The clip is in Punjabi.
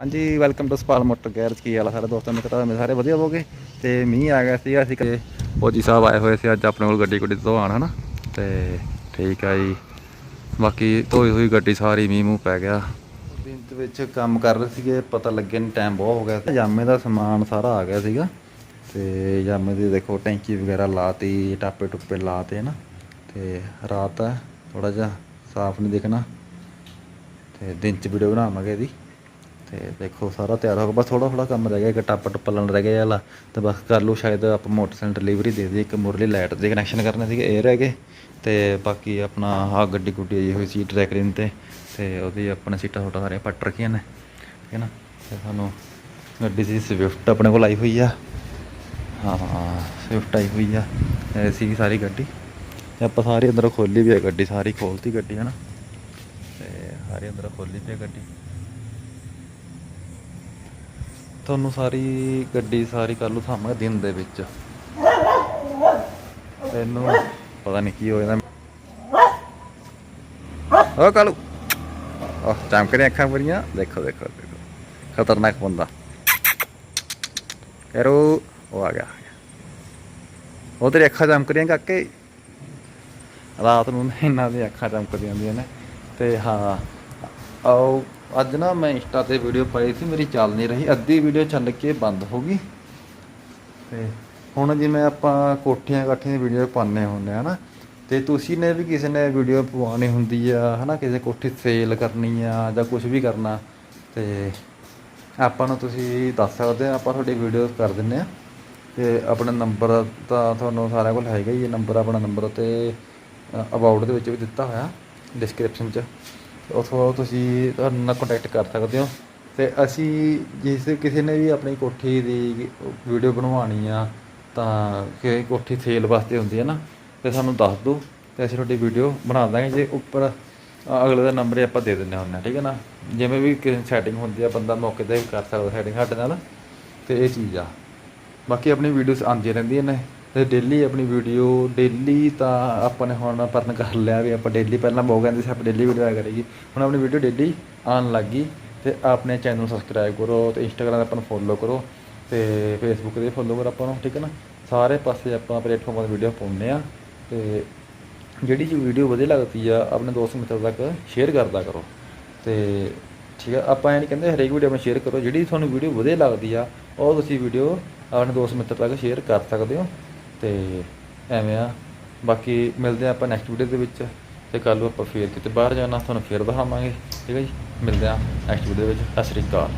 ਹਾਂਜੀ welcome to Sapal motor garage ਕੀ ਹਾਲ ਸਾਰੇ ਦੋਸਤਾਂ, ਮਿੱਤਰਾਂ ਮੇਰੇ ਸਾਰੇ ਵਧੀਆ ਹੋਗੇ ਤੇ ਮੀਂਹ ਆ ਗਿਆ ਸੀਗਾ, ਅਸੀਂ ਕਿ ਫੌਜੀ ਸਾਹਿਬ ਆਏ ਹੋਏ ਸੀ ਅੱਜ ਆਪਣੇ ਕੋਲ ਗੱਡੀ ਗੁੱਡੀ ਧੋਣ ਆਣ ਹਨਾ? ਤੇ ਠੀਕ ਆ ਜੀ। ਬਾਕੀ ਧੋਈ ਹੋਈ ਗੱਡੀ ਸਾਰੀ ਮੀਂਹ ਮੂੰਹ ਪੈ ਗਿਆ। ਦਿਨ ਦੇ ਵਿੱਚ ਕੰਮ ਕਰ ਰਹੇ ਸੀਗੇ, ਪਤਾ ਲੱਗੇ ਨਹੀਂ ਟਾਈਮ ਬਹੁਤ ਹੋ ਗਿਆ। ਸੀ ਜਾਮੇ ਦਾ ਸਮਾਨ ਸਾਰਾ ਆ ਗਿਆ ਸੀਗਾ। ਤੇ ਜਾਮੇ ਦੀ ਦੇਖੋ ਟੈਂਕੀ ਵਗੈਰਾ ਲਾਤੀ, ਟਾਪੇ ਟੁੱਪੇ ਲਾਤੇ ਨਾ ਤੇ ਰਾਤ ਆ ਥੋੜਾ ਜਿਹਾ ਸਾਫ਼ ਨਹੀਂ ਦਿਖਣਾ। ਤੇ ਦਿਨ ਚ ਵੀਡੀਓ ਬਣਾਵਾਂਗੇ ਇਹਦੀ। ਤੇ ਦੇਖੋ ਸਾਰਾ ਤਿਆਰ ਹੋ ਗਿਆ ਬਸ ਥੋੜਾ ਥੋੜਾ ਕੰਮ ਰਹਿ ਗਿਆ, ਇੱਕ ਟੱਪ ਟੁੱਪ ਲੈਣ ਰਹਿ ਗਿਆ ਵਾਲਾ। ਤੇ ਬਸ ਕਰ ਲਓ ਸ਼ਾਇਦ ਆਪਾਂ ਮੋਟਰਸਾਈਕਲ ਡਿਲੀਵਰੀ ਦੇ ਦਈਏ, ਇੱਕ ਮੁਰਲੀ ਲਾਈਟ ਦੇ ਕਨੈਕਸ਼ਨ ਕਰਨੇ ਸੀਗੇ, ਇਹ ਰਹਿ ਗਏ। ਤੇ ਬਾਕੀ ਆਪਣਾ ਆਹ ਗੱਡੀ ਗੁੱਡੀ ਆਈ ਹੋਈ ਸੀ ਟਰੈਕਰਿੰਗ ਤੇ ਤੇ ਉਹਦੀ ਆਪਣੇ ਸੀਟਾਂ ਛੋਟਾ ਸਾਰੀਆਂ ਪੱਟ ਰੱਖੀਆਂ ਨੇ, ਠੀਕ ਹੈ ਨਾ? ਤੇ ਸਾਨੂੰ ਗੱਡੀ ਸੀ ਸਵਿਫਟ ਆਪਣੇ ਕੋਲ ਆਈ ਹੋਈ ਆ। ਹਾਂ ਸਵਿਫਟ ਆਈ ਹੋਈ ਆ, ਇਹ ਸੀ ਸਾਰੀ ਗੱਡੀ। ਤੇ ਆਪਾਂ ਸਾਰੀ ਅੰਦਰੋਂ ਖੋਲੀ ਵੀ ਆ ਗੱਡੀ, ਸਾਰੀ ਖੋਲਤੀ ਗੱਡੀ, ਹੈ ਨਾ? ਤੇ ਸਾਰੀ ਅੰਦਰੋਂ ਖੋਲੀ ਵੀ ਹੈ ਗੱਡੀ। ਤੁਹਾਨੂੰ ਸਾਰੀ ਗੱਡੀ ਸਾਰੀ ਕਰ ਲੂ ਸਾਹਮਣੇ ਦਿਨ ਦੇ ਵਿੱਚ। ਤੈਨੂੰ ਪਤਾ ਨਹੀਂ ਕੀ ਹੋ ਜਾਂਦਾ। ਓ ਕਾਲੂ। ਉਹ ਚਮਕ ਰਹੀਆਂ ਅੱਖਾਂ ਬੜੀਆਂ ਦੇਖੋ ਦੇਖੋ ਦੇਖੋ। ਖਤਰਨਾਕ ਬੰਦਾ। ਕਰੋ ਉਹ ਆ ਗਿਆ। ਉਹ ਤੇਰੀ ਅੱਖਾਂ ਚਮਕਦੀਆਂ ਕਾਕੇ। ਰਾਤ ਨੂੰ ਇਹਨਾਂ ਦੀਆਂ ਅੱਖਾਂ ਚਮਕਦੀਆਂ ਹੁੰਦੀਆਂ ਨੇ। ਤੇ ਹਾਂ ਆਓ, ਅੱਜ ਨਾ ਮੈਂ ਇੰਸਟਾ ਤੇ ਵੀਡੀਓ ਪਾਈ ਸੀ, ਮੇਰੀ ਚੱਲ ਨਹੀਂ ਰਹੀ। ਅੱਧੀ ਵੀਡੀਓ ਚੱਲ ਕੇ ਬੰਦ ਹੋ ਗਈ। ਤੇ ਹੁਣ ਜਿਵੇਂ ਆਪਾਂ ਕੋਠੀਆਂ ਕਾਠੀਆਂ ਦੀ ਵੀਡੀਓ ਪਾਉਂਦੇ ਹੁੰਦੇ ਆ ਨਾ, ਤੇ ਤੁਸੀਂ ਨੇ ਵੀ ਕਿਸੇ ਨੇ ਵੀਡੀਓ ਪਵਾਉਣੀ ਹੁੰਦੀ ਆ, ਹਨਾ? ਕਿਸੇ ਕੋਠੀ ਸੇਲ ਕਰਨੀ ਆ ਜਾਂ ਕੁਝ ਵੀ ਕਰਨਾ, ਤੇ ਆਪਾਂ ਨੂੰ ਤੁਸੀਂ ਦੱਸ ਸਕਦੇ ਆ, ਆਪਾਂ ਤੁਹਾਡੀ ਵੀਡੀਓ ਕਰ ਦਿੰਨੇ ਆ। ਤੇ ਆਪਣਾ ਨੰਬਰ ਤਾਂ ਤੁਹਾਨੂੰ ਸਾਰਿਆਂ ਕੋਲ ਹੈਗਾ ਹੀ ਇਹ ਨੰਬਰ ਆਪਣਾ ਨੰਬਰ ਤੇ ਅਬਾਊਟ ਦੇ ਵਿੱਚ ਵੀ ਦਿੱਤਾ ਹੋਇਆ ਡਿਸਕ੍ਰਿਪਸ਼ਨ 'ਚ। ਉਥੋਂ ਤੁਸੀਂ ਤੁਹਾਨੂੰ ਨਾਲ ਕੰਟੈਕਟ ਕਰ ਸਕਦੇ ਹੋ। ਤੇ ਅਸੀਂ ਜਿਸ ਕਿਸੇ ਨੇ ਵੀ ਆਪਣੀ ਕੋਠੀ ਦੀ ਵੀਡੀਓ ਬਣਵਾਉਣੀ ਆ, ਤਾਂ ਕਿ ਕੋਠੀ ਸੇਲ ਵਾਸਤੇ ਹੁੰਦੀ ਹੈ ਨਾ, ਤੇ ਸਾਨੂੰ ਦੱਸ ਦਿਓ, ਤੇ ਅਸੀਂ ਤੁਹਾਡੀ ਵੀਡੀਓ ਬਣਾ ਦਾਂਗੇ। ਜੇ ਉੱਪਰ ਅਗਲੇ ਦਾ ਨੰਬਰ ਆਪਾਂ ਦੇ ਦਿੰਦੇ ਹੁੰਦੇ ਹਾਂ, ਠੀਕ ਹੈ ਨਾ? ਜਿਵੇਂ ਵੀ ਕਿਸੇ ਸੈਟਿੰਗ ਹੁੰਦੀ ਆ, ਬੰਦਾ ਮੌਕੇ ਤੇ ਕਰ ਸਕਦਾ ਸੈਟਿੰਗ ਸਾਡੇ ਨਾਲ। ਤੇ ਇਹ ਚੀਜ਼ ਆ। ਬਾਕੀ ਆਪਣੀ ਵੀਡੀਓਜ਼ ਆਉਂਦੀਆਂ ਰਹਿੰਦੀਆਂ ਨੇ। ਡੇਲੀ ਆਪਣੀ ਵੀਡੀਓ ਡੇਲੀ ਤਾਂ ਆਪਾਂ ਨੇ ਹੁਣ ਪਰਨ ਕਰ ਲਿਆ ਵੀ ਆਪਾਂ ਡੇਲੀ ਪਹਿਲਾਂ ਬਹੁਤ ਕਹਿੰਦੇ ਸੀ, ਆਪਾਂ ਡੇਲੀ ਵੀਡੀਓ ਆਇਆ ਕਰੇਗੀ। ਹੁਣ ਆਪਣੀ ਵੀਡੀਓ ਡੇਲੀ ਆਉਣ ਲੱਗ ਗਈ ਤੇ ਆਪਣੇ ਚੈਨਲ ਨੂੰ ਸਬਸਕ੍ਰਾਈਬ ਕਰੋ ਤੇ ਇੰਸਟਾਗ੍ਰਾਮ ਆਪਾਂ ਨੂੰ ਫੋਲੋ ਕਰੋ ਤੇ ਫੇਸਬੁੱਕ ਤੇ ਫੋਲੋ ਕਰੋ ਆਪਾਂ ਨੂੰ, ਠੀਕ ਹੈ ਨਾ? ਸਾਰੇ ਪਾਸੇ ਆਪਾਂ ਪਲੇਟਫਾਰਮਾਂ 'ਤੇ ਵੀਡੀਓ ਪਾਉਂਦੇ ਆ ਤੇ ਜਿਹੜੀ ਜੀ ਵੀਡੀਓ ਵਧੀਆ ਲੱਗਦੀ ਆ, ਆਪਣੇ ਦੋਸਤ ਮਿੱਤਰ ਤੱਕ ਸ਼ੇਅਰ ਕਰਦਾ ਕਰੋ। ਤੇ ਠੀਕ ਆ, ਆਪਾਂ ਇਹ ਨਹੀਂ ਕਹਿੰਦੇ ਹਰੇਕ ਵੀਡੀਓ ਆਪਣੀ ਸ਼ੇਅਰ ਕਰੋ, ਜਿਹੜੀ ਤੁਹਾਨੂੰ ਵੀਡੀਓ ਵਧੀਆ ਲੱਗਦੀ ਆ, ਉਹ ਤੁਸੀਂ ਵੀਡੀਓ ਆਪਣੇ ਦੋਸਤ ਮਿੱਤਰ ਤੱਕ ਸ਼ੇਅਰ ਕਰ ਸਕਦੇ ਹੋ। ਅਤੇ ਐਵੇਂ ਆ। ਬਾਕੀ ਮਿਲਦੇ ਆ ਆਪਾਂ ਨੈਕਸਟ ਵੀਡੀਓ ਦੇ ਵਿੱਚ ਤੇ ਕੱਲ੍ਹ ਨੂੰ ਆਪਾਂ ਫੇਰ ਕਿਤੇ ਬਾਹਰ ਜਾਣਾ, ਤੁਹਾਨੂੰ ਫੇਰ ਦਿਖਾਵਾਂਗੇ। ਠੀਕ ਹੈ ਜੀ? ਮਿਲਦੇ ਆ ਨੈਕਸਟ ਵੀਡੀਓ ਵਿੱਚ। ਸਤਿ ਸ਼੍ਰੀ ਅਕਾਲ।